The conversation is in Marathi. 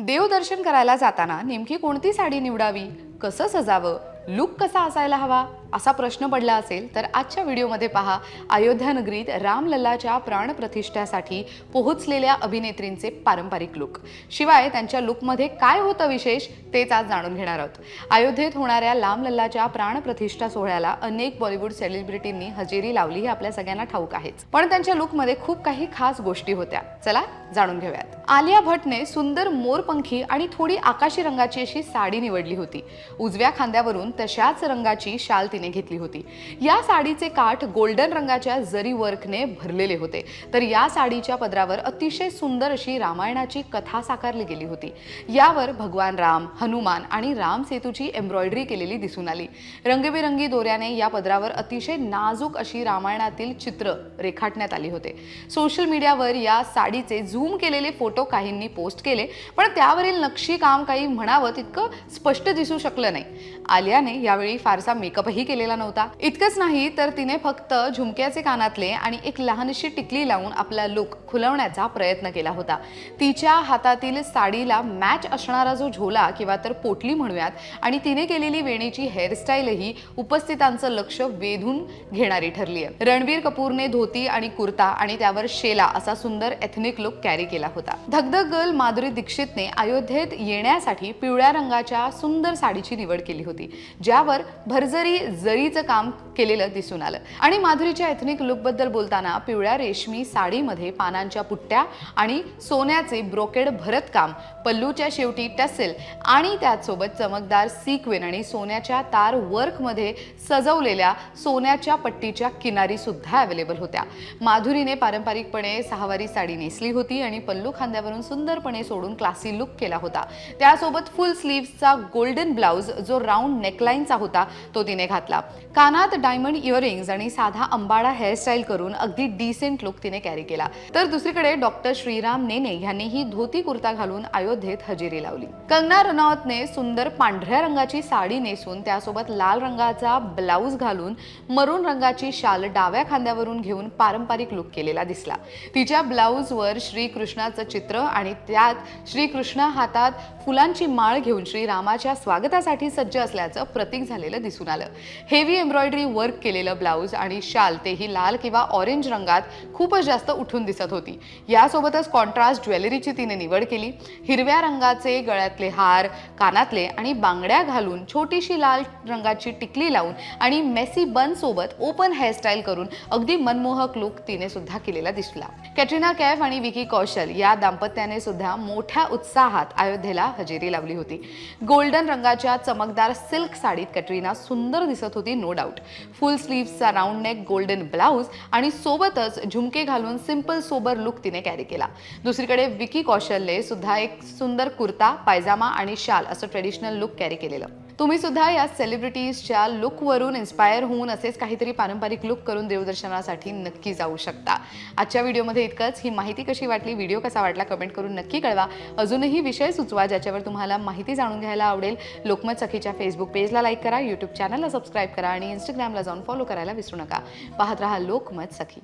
देवदर्शन करायला जाताना नेमकी कोणती साडी निवडावी? कसं सजावं? लुक कसा असायला हवा? असा प्रश्न पडला असेल तर आजच्या व्हिडिओमध्ये पहा अयोध्या नगरीत रामलल्लाच्या प्राणप्रतिष्ठ्यासाठी पोहोचलेल्या अभिनेत्रींचे पारंपरिक लुक शिवाय त्यांच्या लुकमध्ये काय होतं विशेष तेच आज जाणून घेणार आहोत. अयोध्येत होणाऱ्या रामलल्लाच्या प्राणप्रतिष्ठा सोहळ्याला अनेक बॉलिवूड सेलिब्रिटींनी हजेरी लावली हे आपल्या सगळ्यांना ठाऊक आहेच. पण त्यांच्या लुकमध्ये खूप काही खास गोष्टी होत्या. चला जाणून घेऊयात. आलिया भट्टने सुंदर मोरपंखी आणि थोडी आकाशी रंगाची अशी साडी निवडली होती. उजव्या खांद्यावरून तशाच रंगाची शाल तिने घेतली होती. या साडीचे काठ गोल्डन रंगाच्या जरी वर्कने भरलेले होते तर या साडीच्या पदरावर अतिशय सुंदर अशी रामायणाची कथा साकारली गेली होती. यावर भगवान राम हनुमान आणि राम सेतूची एम्ब्रॉयडरी केलेली दिसून आली. रंगीबेरंगी दोऱ्याने या पदरावर अतिशय नाजूक अशी रामायणातील चित्र रेखाटण्यात आली होते. सोशल मीडियावर या साडीचे झूम केलेले फोटो काहींनी पोस्ट केले पण त्यावरील नक्षी काम काही म्हणावं तितकं स्पष्ट दिसू शकलं नाही. आलियाने यावेळी फारसा मेकअपही केलेला नव्हता. इतकंच नाही तर तिने फक्त झुमक्याचे कानातले आणि एक लहानशी टिकली लावून आपला लुक खुलवण्याचा प्रयत्न केला होता. तिच्या हातातील साडीला मॅच असणारा जो झोला किंवा तर पोटली म्हणूयात आणि तिने केलेली वेणीची हेअरस्टाईलही उपस्थितांचं लक्ष वेधून घेणारी ठरली आहे रणबीर कपूरने धोती आणि कुर्ता आणि त्यावर शेला असा सुंदर एथनिक लुक कॅरी केला होता. धगधग गर्ल माधुरी दीक्षितने अयोध्येत येण्यासाठी पिवळ्या रंगाच्या सुंदर साडीची निवड केली होती ज्यावर भरजरी जरीचं काम केलेलं दिसून आलं. आणि माधुरीच्या एथनिक लुकबद्दल बोलताना पिवळ्या रेशमी साडीमध्ये पानांच्या पुट्ट्या आणि सोन्याचे ब्रोकेड भरतकाम पल्लूच्या शेवटी टसेल आणि त्याचसोबत चमकदार सिक्वेन आणि सोन्याच्या तार वर्कमध्ये सजवलेल्या सोन्याच्या पट्टीच्या किनारी सुद्धा अवेलेबल होत्या. माधुरीने पारंपरिकपणे सहावारी साडी नेसली होती आणि पल्लू खांद्यावरून सुंदरपणे सोडून क्लासी लुक केला होता. त्यासोबत फुल स्लीव्सचा गोल्डन ब्लाउज जो राऊंड नेकलाईनचा होता तो तिने घातला. कानात डायमंड इयरिंग्स आणि साधा अंबाडा हेअरस्टाईल करून अगदी डिसेंट लुक तिने कॅरी केला. तर दुसरीकडे डॉक्टर श्रीराम नेने यांनीही धोती कुर्ता घालून अयोध्येत हजेरी लावली. कंगना रनौतने सुंदर पांढऱ्या रंगाची साडी नेसून त्यासोबत लाल रंगाचा ब्लाऊज घालून मरून रंगाची शाल डाव्या खांद्यावरून घेऊन पारंपरिक लुक केलेला दिसला. तिच्या ब्लाऊजवर श्रीकृष्णाचं चित्र आणि त्यात श्रीकृष्ण हातात फुलांची माळ घेऊन श्रीरामाच्या स्वागतासाठी सज्ज असल्याचं प्रतीक झालेलं दिसून आलं. हेवी एम्ब्रॉयडरी वर्क केलेलं ब्लाऊज आणि शाल तेही लाल किंवा ऑरेंज रंगात खूपच जास्त उठून दिसत होती. यासोबतच कॉन्ट्रास्ट ज्वेलरीची तिने निवड केली. हिरव्या रंगाचे गळ्यातले हार कानातले आणि बांगड्या घालून छोटीशी लाल रंगाची टिकली लावून आणि मेसी बन सोबत ओपन हेअरस्टाईल करून अगदी मनमोहक लुक तिने सुद्धा केलेला दिसला. कॅटरीना कैफ आणि विकी कौशल या दाम्पत्याने सुद्धा मोठ्या उत्साहात अयोध्येला हजेरी लावली होती. गोल्डन रंगाच्या चमकदार सिल्क साडीत कॅटरिना सुंदर दिसत होती नो डाऊट फुल स्लीव्सचा राऊंड नेक गोल्डन ब्लाऊज आणि सोबतच झुमके घालून सिंपल सोबर लुक तिने कॅरी केला. दुसरीकडे विकी कौशलने सुद्धा एक सुंदर कुर्ता पायजामा आणि शाल असं ट्रेडिशनल लुक कॅरी केलेलं. तुम्ही सुद्धा या सेलिब्रिटीजच्या लुकवरून इन्स्पायर होऊन असेच काहीतरी पारंपरिक लुक करून देवदर्शनासाठी नक्की जाऊ शकता. आजच्या व्हिडिओमध्ये इतकंच. ही माहिती कशी वाटली? व्हिडिओ कसा वाटला? कमेंट करून नक्की कळवा. अजूनही विषय सुचवा ज्याच्यावर तुम्हाला माहिती जाणून घ्यायला आवडेल लोकमत सखीच्या फेसबुक पेजला लाईक करा यूट्यूब चॅनलला सबस्क्राईब करा आणि इंस्टाग्रामला जाऊन फॉलो करायला विसरू नका. पाहत रहा लोकमत सखी.